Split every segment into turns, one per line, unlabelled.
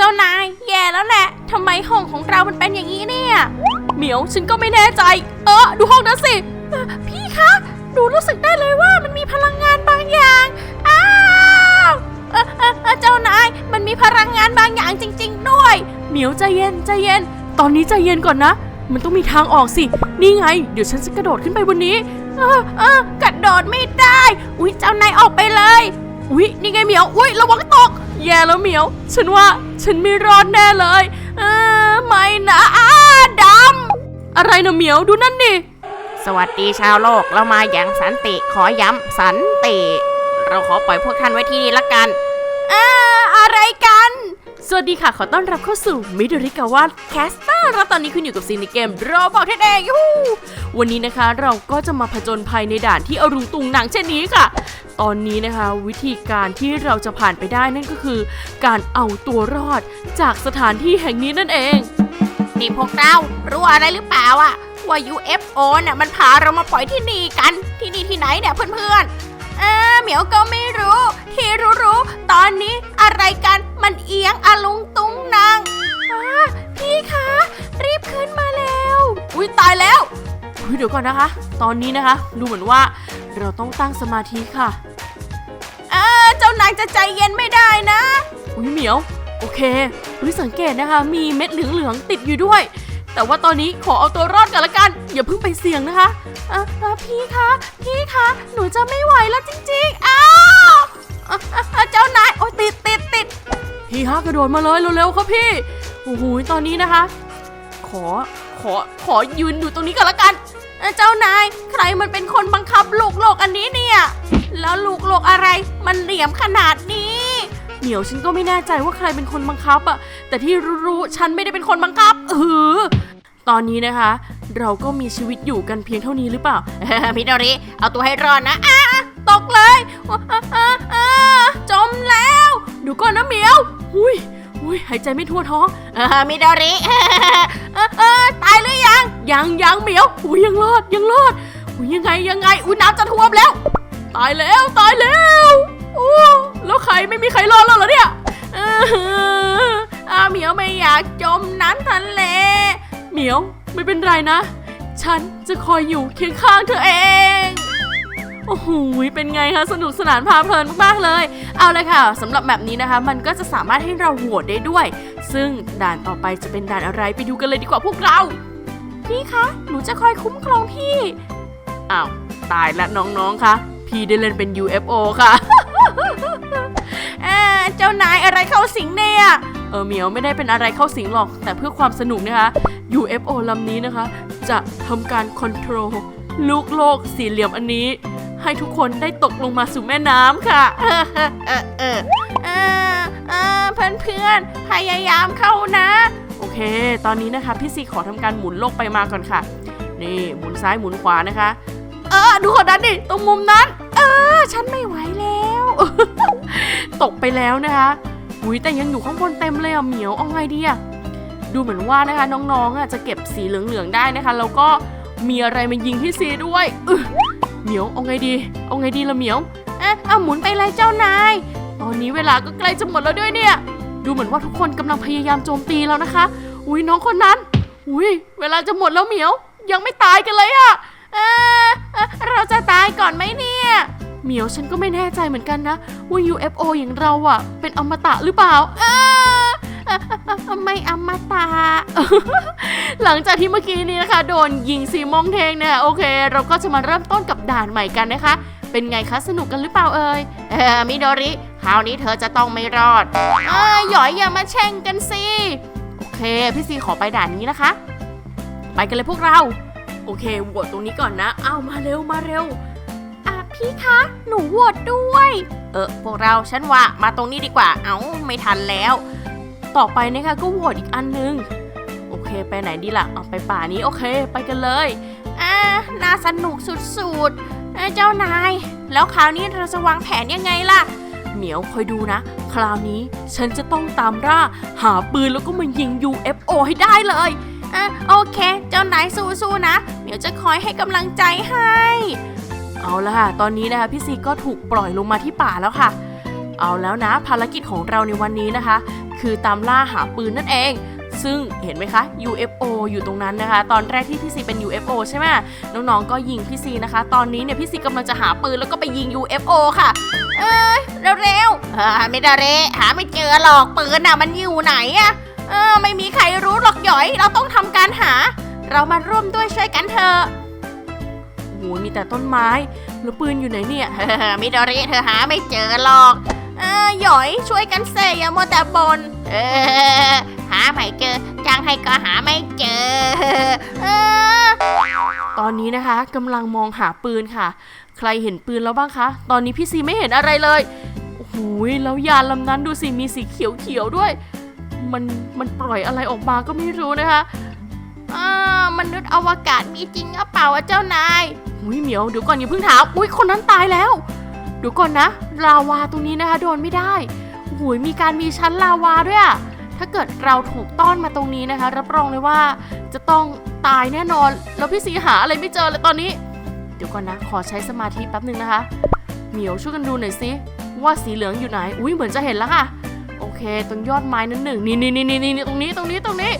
เจ้านาย แย่แล้วแหละทำไมห้องของเรามันเป็นอย่างนี้เนี่ย เหมียวฉันก็ไม่แน่ใจ เออ ดูห้องนั้นสิ พี่คะหนูรู้สึกได้เลยว่ามันมีพลังงานบางอย่างอ้าวเออเออเจ้านาย มันมีพลังงานบางอย่างจริง ๆ ด้วย เหมียวใจเย็นใจเย็น ตอนนี้ใจเย็นก่อนนะ มันต้องมีทางออกสิ นี่ไง เดี๋ยวฉันจะกระโดดขึ้นไปบนนี้ เออเออกระโดดไม่ได้ อุ๊ย เจ้านายออกไปเลย อุ๊ย นี่ไงเหมียว อุ๊ย ระวังตก แย่แล้วเหมียว ฉันว่าฉันไม่รอดแน่เลยเออไม่นะอาดำอะไรนะเหมียวดูนั่นดิ
สวัสดีชาวโลกเรามาอย่างสันติขอย้ำสันติ เราขอปล่อยพวกท่านไว้ที่นี่ละกัน
เอออะไรกัน สวัสดีค่ะ ขอต้อนรับเข้าสู่มิดริกาวาแคสเตอร์แล้วตอนนี้คุณอยู่กับซีนในเกมรอบอกเทเองยูวันนี้นะคะเราก็จะมาผจญภัยในด่านที่อรุณตุงหนังเช่นนี้ค่ะ ตอนนี้นะคะ วิธีการที่เราจะผ่านไปได้นั่นก็คือ การเอาตัวรอดจากสถานที่แห่งนี้นั่นเอง
นี่พวกเรารู้อะไรหรือเปล่าอะว่า UFO น่ะมันพาเรามาปล่อยที่นี่กันที่นี่ที่ไหนเนี่ยเพื่อน
เออเหมียวก็ไม่รู้ ที่รู้ๆตอนนี้อะไรกันมันเอียงอาลุงตุงนางพี่คะ รีบขึ้นมาแล้ว อุ้ยตายแล้วอุ๊ยเดี๋ยวก่อนนะคะ ตอนนี้นะคะ ดูเหมือนว่าเราต้องตั้งสมาธิค่ะเออเจ้านายจะใจเย็นไม่ได้นะ อุ้ยเหมียว โอเคอุ้ยสังเกตนะคะ มีเม็ดเหลืองๆติดอยู่ด้วย แต่ว่าตอนนี้ขอเอาตัวรอดกันละกัน อย่าเพิ่งไปเสี่ยงนะคะ เออเออพี่คะ พี่คะ หนูจะไม่ไหวแล้วจริงๆ อ้าวเอ่อเอ่อเจ้านาย โอ้ติดติดติดพี่ฮะกระโดดมาเลยเร็วๆครับพี่ โอ้โห ตอนนี้นะคะ ขอ ขอ ขอยืนอยู่ตรงนี้กันละกันเอ่อเจ้านาย ใครมันเป็นคนบังคับลูกโลกอันนี้เนี่ย แล้วลูกโลกอะไร มันเหลี่ยมขนาดนี้ เหมียวฉันก็ไม่แน่ใจว่าใครเป็นคนบังคับอะแต่ที่รู้ๆ ฉันไม่ได้เป็นคนบังคับเออตอนนี้นะคะ เราก็มีชีวิตอยู่กันเพียงเท่านี้หรือเปล่า
มิโดริเอาตัวให้รอดนะอ
ตกเลยจมแล้วดูก่อนนะเหมียวหุยหุยหายใจไม่ทั่วท้อง
มิโดริ
ตายหรือยัง ยังยังเหมียวหุยยังรอดยังรอดหุยยังไงยังไงอุ้ยน้ำจะท่วมแล้ว ตายแล้วตายแล้วโอ้แล้วใครไม่มีใครรอดแล้วเหรอเนี่ยเอออาเหมียวไม่อยากจมน้ำทะเล เหมียวไม่เป็นไรนะ ฉันจะคอยอยู่เคียงข้างเธอเอง โอ้โห เป็นไงคะ สนุกสนานพาเพลินมากๆเลย เอาเลยค่ะสำหรับแบบนี้นะคะ มันก็จะสามารถให้เราโหวตได้ด้วย ซึ่งด่านต่อไปจะเป็นด่านอะไรไปดูกันเลยดีกว่าพวกเรา พี่คะ หนูจะคอยคุ้มครองพี่ อ้าว ตายละน้องๆคะพี่ได้เล่นเป็น UFO ค่ะเอ่อเจ้านายอะไรเข้าสิงเนี่ย เออเหมียวไม่ได้เป็นอะไรเข้าสิงหรอก แต่เพื่อความสนุกนะคะ UFO ลำนี้นะคะ จะทำการคอนโทรลลูกโลกสี่เหลี่ยมอันนี้ ให้ทุกคนได้ตกลงมาสู่แม่น้ำค่ะ เออเออเออเออเออเพื่อนเพื่อนๆพยายามเข้านะ โอเค ตอนนี้นะคะพี่ซีขอทำการหมุนโลกไปมาก่อนค่ะ นี่หมุนซ้ายหมุนขวานะคะ เออดูคนนั้นดิตรงมุมนั้น เออ ฉันไม่ไหวแล้ว ตกไปแล้วนะคะหุยแต่ยังอยู่ข้างบนเต็มเลยอะเหมียวเอาไงดีอะ ดูเหมือนว่านะคะน้องๆจะเก็บสีเหลืองๆได้นะคะ แล้วก็มีอะไรมายิงที่ซีด้วยอึ๊ะเหมียวเอาไงดี เอาไงดีละเหมียวเอ๊ะเอาหมุนไปเลยเจ้านาย ตอนนี้เวลาก็ใกล้จะหมดแล้วด้วยเนี่ย ดูเหมือนว่าทุกคนกำลังพยายามโจมตีแล้วนะคะ อุ้ยน้องคนนั้น อุ้ยเวลาจะหมดแล้วเหมียว ยังไม่ตายกันเลยอะเอ่อเออเราจะตายก่อนไหมเนี่ย เหมียวฉันก็ไม่แน่ใจเหมือนกันนะว่า UFO อย่างเราอะเป็นอมตะหรือเปล่าเอ่อ ไม่อมตะหลังจากที่เมื่อกี้นี้นะคะ โดนยิงซีมองเทงเนี่ยโอเค เราก็จะมาเริ่มต้นกับด่านใหม่กันนะคะ เป็นไงคะสนุกกันหรือเปล่าเอ่ย
เออมิโดริคราวนี้เธอจะต้องไม่รอด
เอ้ยหยอยอย่ามาแช่งกันสิโอเค พี่ซีขอไปด่านนี้นะคะ ไปกันเลยพวกเรา โอเคโหวตตรงนี้ก่อนนะเอามาเร็วมาเร็วอะพี่คะหนูโหวตด้วย
เออพวกเราฉันว่ามาตรงนี้ดีกว่า เอ้าไม่ทันแล้ว
ต่อไปนะคะก็โหวตอีกอันนึง โอเค ไปไหนดีล่ะเอาไปป่านี้ โอเค ไปกันเลยอ่าน่าสนุกสุดๆเเจ้านาย แล้วคราวนี้เราจะวางแผนยังไงล่ะ เหมียวคอยดูนะ คราวนี้ฉันจะต้องตามล่า หาปืนแล้วก็มายิง UFO ให้ได้เลยอะโอเค เจ้านายสู้ๆนะ เหมียวจะคอยให้กำลังใจให้ เอาละค่ะ ตอนนี้นะคะพี่ซีก็ถูกปล่อยลงมาที่ป่าแล้วค่ะ เอาแล้วนะ ภารกิจของเราในวันนี้นะคะ คือตามล่าหาปืนนั่นเอง ซึ่งเห็นไหมคะ UFO อยู่ตรงนั้นนะคะ ตอนแรกที่พี่ซีเป็น UFO ใช่ไหมน้องๆก็ยิงพี่ซีนะคะ ตอนนี้เนี่ยพี่ซีกำลังจะหาปืนแล้วก็ไปยิง UFO ค่ะ
เร็วๆเออไม่ได้เรหาไม่เจอหรอกปืนน่ะมันอยู่ไหนอะเออไม่มีใครรู้หรอกหยอย เราต้องทำการหา เรามาร่วมด้วยช่วยกันเถอะ
โอ้โหมีแต่ต้นไม้แล้วปืนอยู่ไหนเนี่ย
เออมิดอริเธอหาไม่เจอหรอก เออหยอยช่วยกันเซอย่ามัวแต่บน เออ หาไม่เจอจ้างให้ก็หาไม่เจอ เออ
ตอนนี้นะคะกำลังมองหาปืนค่ะ ใครเห็นปืนแล้วบ้างคะ ตอนนี้พี่ซีไม่เห็นอะไรเลยโอ้โหแล้วยานลำนั้นดูสิมีสีเขียวๆด้วย มันมันปล่อยอะไรออกมาก็ไม่รู้นะคะ
อ่ามนุษย์อวกาศมีจริงหรือเปล่าวะเจ้านาย
อุ้ยเหมียวเดี๋ยวก่อนอย่าเพิ่งถามอุ้ยคนนั้นตายแล้ว เดี๋ยวก่อนนะ ลาวาตรงนี้นะคะโดนไม่ได้โอ้โหมีการมีชั้นลาวาด้วยอะถ้าเกิดเราถูกต้อนมาตรงนี้นะคะ รับรองเลยว่าจะต้องตายแน่นอน แล้วพี่สีหาอะไรไม่เจอเลยตอนนี้ เดี๋ยวก่อนนะ ขอใช้สมาธิแป๊บหนึ่งนะคะ เหมียวช่วยกันดูหน่อยสิว่าสีเหลืองอยู่ไหน อุ้ยเหมือนจะเห็นแล้วค่ะ โอเค ตรงยอดไม้นั้นหนึ่งนี่นี่นี่นี่นี่ตรงนี้ตรงนี้ตรงนี้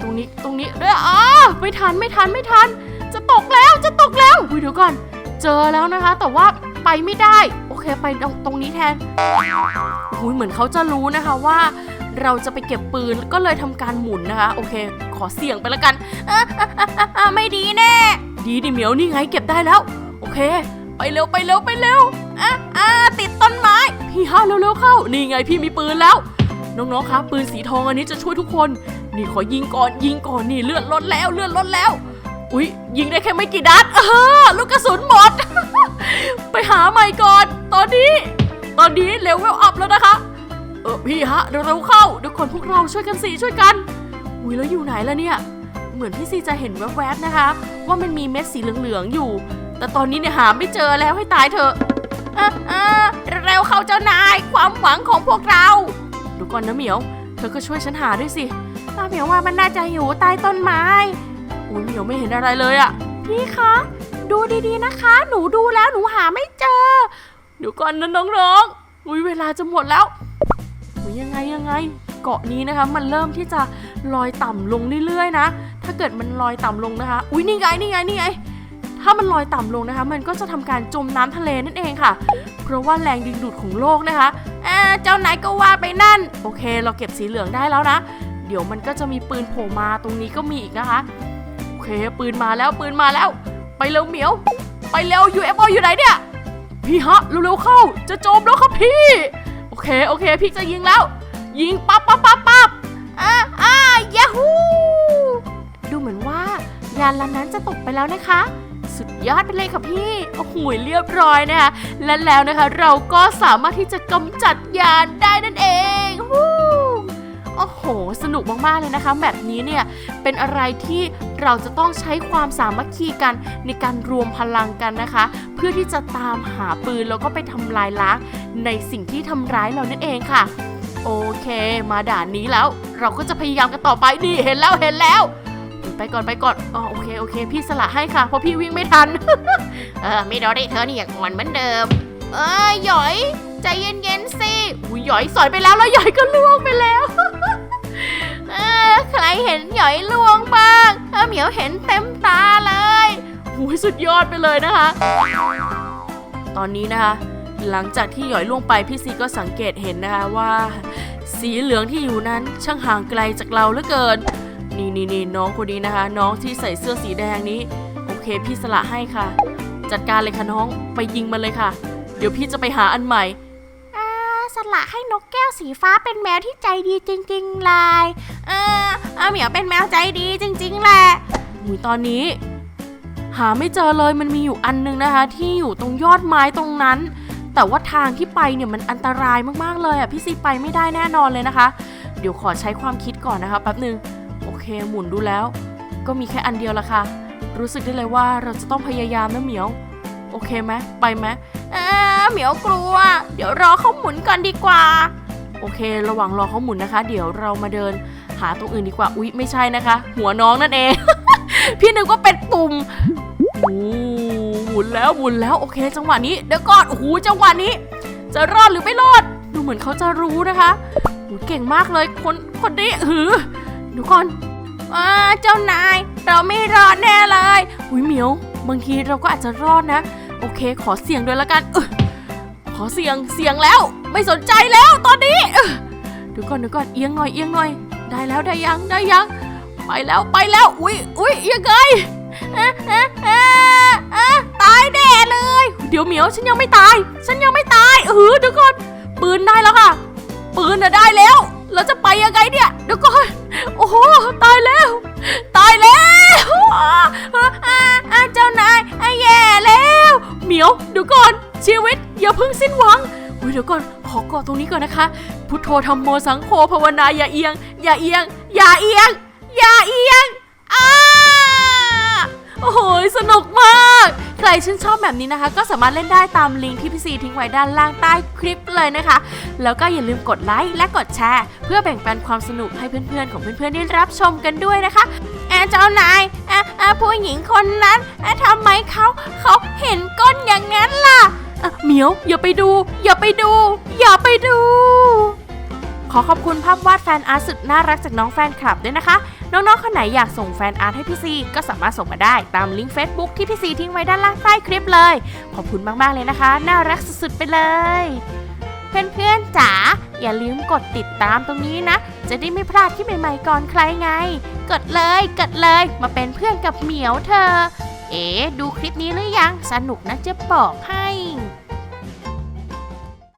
ตรงนี้ตรงนี้เด้วยอ๋อไม่ทันไม่ทันไม่ทัน จะตกแล้วจะตกแล้วอุ้ยเดี๋ยวก่อน เจอแล้วนะคะ แต่ว่า ไปไม่ได้ โอเคไปตรงตรงนี้แทนอุ้ยเหมือนเขาจะรู้นะคะว่า เราจะไปเก็บปืนก็เลยทำการหมุนนะคะ โอเค ขอเสี่ยงไปล้วกัน
ไม่ดีแน่
ดีดิเหมียวนี่ไงเก็บได้แล้ว โอเค ไปเร็วไปเร็วไปเร็ว
อะอ่าติดต้นไม้
พี่ฮะเร็วๆเข้า นี่ไงพี่มีปืนแล้วน้องๆ ครับปืนสีทองอันนี้จะช่วยทุกคน นี่ขอยิงก่อนยิงก่อนนี่เลือดลดแล้วเลือดลดแล้ว อุ๊ยยิงได้แค่ไม่กี่นัดเออลูกกระสุนหมด ไปหาใหม่ก่อน ตอนนี้ ตอนนี้เลเวลอัพแล้วนะคะ เออพี่ฮะเร็วๆเข้าเดี๋ยวก่อนพวกเราช่วยกันสิช่วยกันอุ้ยแล้วอยู่ไหนแล้วเนี่ย เหมือนพี่ซีจะเห็นแวบๆนะคะ ว่ามันมีเม็ดสีเหลืองๆอยู่ แต่ตอนนี้เนี่ยหาไม่เจอแล้วให้ตายเถอะ
อะอ่าเร็วเข้าเจ้านายความหวังของพวกเรา
ดูก่อนนะเหมียว เธอก็ช่วยฉันหาด้วยสิ
ตาเหมียวว่ามันน่าจะอยู่ใต้ต้นไม้
อุ้ยเหมียวไม่เห็นอะไรเลยอะ
พี่คะ ดูดีๆนะคะ หนูดูแล้วหนูหาไม่เจอ
เดี๋ยวก่อนนะน้องๆอุ้ยเวลาจะหมดแล้วอุ้ยยังไงยังไง เกาะนี้นะคะ มันเริ่มที่จะลอยต่ำลงเรื่อยๆนะ ถ้าเกิดมันลอยต่ำลงนะคะ อุ้ยนี่ไงนี่ไงนี่ไงถ้ามันลอยต่ำลงนะคะ มันก็จะทำการจมน้ำทะเลนั่นเองค่ะ เพราะว่าแรงดึงดูดของโลกนะคะ
อ่าเจ้านายก็ว่าไปนั่น
โอเค เราเก็บสีเหลืองได้แล้วนะ เดี๋ยวมันก็จะมีปืนโผล่มาตรงนี้ก็มีอีกนะคะ โอเค ปืนมาแล้วปืนมาแล้ว ไปเร็วเหมียว ไปเร็ว UFO อยู่ไหนเนี่ย พี่ฮะเร็วๆเข้า จะโจมแล้วครับพี่ โอเคโอเค พี่จะยิงแล้ว ยิงปั๊บปั๊บปั๊บปั๊บ
อ่าอ่ายาฮู
ดูเหมือนว่ายานลำนั้นจะตกไปแล้วนะคะ สุดยอดไปเลยค่ะพี่โอ้โหเรียบร้อยนะคะและแล้วนะคะ เราก็สามารถที่จะกำจัดยานได้นั่นเองวู้ โอ้โห สนุกมากๆเลยนะคะแบบนี้เนี่ยเป็นอะไรที่เราจะต้องใช้ความสามัคคีกันในการรวมพลังกันนะคะ เพื่อที่จะตามหาปืนแล้วก็ไปทำลายล้างในสิ่งที่ทำร้ายเรานั่นเองค่ะ โอเค มาด่านนี้แล้ว เราก็จะพยายามกันต่อไปนี่เห็นแล้วเห็นแล้วไปก่อนไปก่อนอ๋อโอเคโอเค พี่สละให้ค่ะ เพราะพี่วิ่งไม่ทัน
เออไมิดอริเธอนี่ยังอ่อนเหมือนเดิม เอ้ยหยอย ใจเย็นๆสิ
อุ้ยหยอยสอยไปแล้วแล้วหยอยก็ล่วงไปแล้ว
ห็นหยอยลวงบ้างเออเหมียวเห็นเต็มตาเลย
หูยสุดยอดไปเลยนะคะ ตอนนี้นะคะ หลังจากที่หยอยล่วงไปพี่ซีก็สังเกตเห็นนะคะว่า สีเหลืองที่อยู่นั้นช่างห่างไกลจากเราเหลือเกิน นี่นี่นี่น้องคนนี้นะคะ น้องที่ใส่เสื้อสีแดงนี้ โอเคพี่สละให้ค่ะ จัดการเลยค่ะน้องไปยิงมันเลยค่ะ เดี๋ยวพี่จะไปหาอันใหม่
อ่าสละให้นกแก้วสีฟ้าเป็นแมวที่ใจดีจริงๆเลย เออเอาเหมียวเป็นแมวใจดีจริง ๆ แหละ
หูยตอนนี้ หาไม่เจอเลยมันมีอยู่อันนึงนะคะ ที่อยู่ตรงยอดไม้ตรงนั้น แต่ว่าทางที่ไปเนี่ยมันอันตรายมากๆเลยอะพี่ซีไปไม่ได้แน่นอนเลยนะคะ เดี๋ยวขอใช้ความคิดก่อนนะคะแป๊บหนึ่งโอเคหมุนดูแล้ว ก็มีแค่อันเดียวละค่ะ รู้สึกได้เลยว่าเราจะต้องพยายามนะเหมียว โอเคไหมไปไหม
เออเหมียวกลัว เดี๋ยวรอเขาหมุนก่อนดีกว่า
โอเค ระหว่างรอเขาหมุนนะคะ เดี๋ยวเรามาเดินาตรงอื่นดีกว่า อุ๊ย ไม่ใช่นะคะ หัวน้องนั่นเอง พี่นึกว่าเป็นปุ่มโอ้หมุนแล้วหมุนแล้วโอเค จังหวะนี้เดี๋ยวก่อนโอ้โหจังหวะนี้ จะรอดหรือไม่รอด ดูเหมือนเขาจะรู้นะคะโอ้เก่งมากเลยคนคนนี้หือดูก่อนอ่าเจ้านาย เราไม่รอดแน่เลยอุ้ยเหมียว บางทีเราก็อาจจะรอดนะ โอเค ขอเสี่ยงด้วยละกันเออขอเสี่ยงเสี่ยงแล้ว ไม่สนใจแล้วตอนนี้เออเดูก่อนเดูก่อนเอียงหน่อยเอียงหน่อย ได้แล้วได้ยังได้ยัง ไปแล้วไปแล้ว อุ้ยอุ้ยยังไงตายแน่เลย เดี๋ยวเหมียวฉันยังไม่ตาย ฉันยังไม่ตายเออเดี๋ยวก่อนปืนได้แล้วค่ะ ปืนน่ะได้แล้วเราจะไปยังไงเนี่ยเดี๋ยวก่อนโอ้โหตายแล้ว ตายแล้วอาเจ้านายอาแย่แล้วเหมียวเดี๋ยวก่อนชีวิตอย่าเพิ่งสิ้นหวังอุ๊ยเดี๋ยวก่อนขอกอดตรงนี้ก่อนนะคะ พุทโธธรรมโมสังโฆภาวนาอย่าเอียง อย่าเอียง อย่าเอียง อย่าเอียงอ้าโอ้โหสนุกมาก ใครชื่นชอบแบบนี้นะคะ ก็สามารถเล่นได้ตามลิงก์ที่พี่ซีทิ้งไว้ด้านล่างใต้คลิปเลยนะคะ แล้วก็อย่าลืมกดไลค์และกดแชร์ เพื่อแบ่งปันความสนุกให้เพื่อนๆ ของเพื่อนๆได้รับชมกันด้วยนะคะแอร์เจ้านายแอร์แอร์ผู้หญิงคนนั้นแอทำไมเขาเขาเห็นก้นอย่างนั้นล่ะอะเหมียวอย่าไปดู อย่าไปดู อย่าไปดู ขอขอบคุณภาพวาดแฟนอาร์ตสุดน่ารักจากน้องแฟนคลับด้วยนะคะ น้องๆคนไหนอยากส่งแฟนอาร์ตให้พี่ซีก็สามารถส่งมาได้ตามลิงก์ Facebook ที่พี่ซีทิ้งไว้ด้านล่างใต้คลิปเลย ขอบคุณมากๆเลยนะคะ น่ารักสุดๆไปเลย เพื่อนๆจ๋าอย่าลืมกดติดตามตรงนี้นะ จะได้ไม่พลาดที่ใหม่ๆก่อนใครไง กดเลยกดเลยมาเป็นเพื่อนกับเหมียวเธอ เอ๋ดูคลิปนี้หรือยังสนุกนะจะบอกให้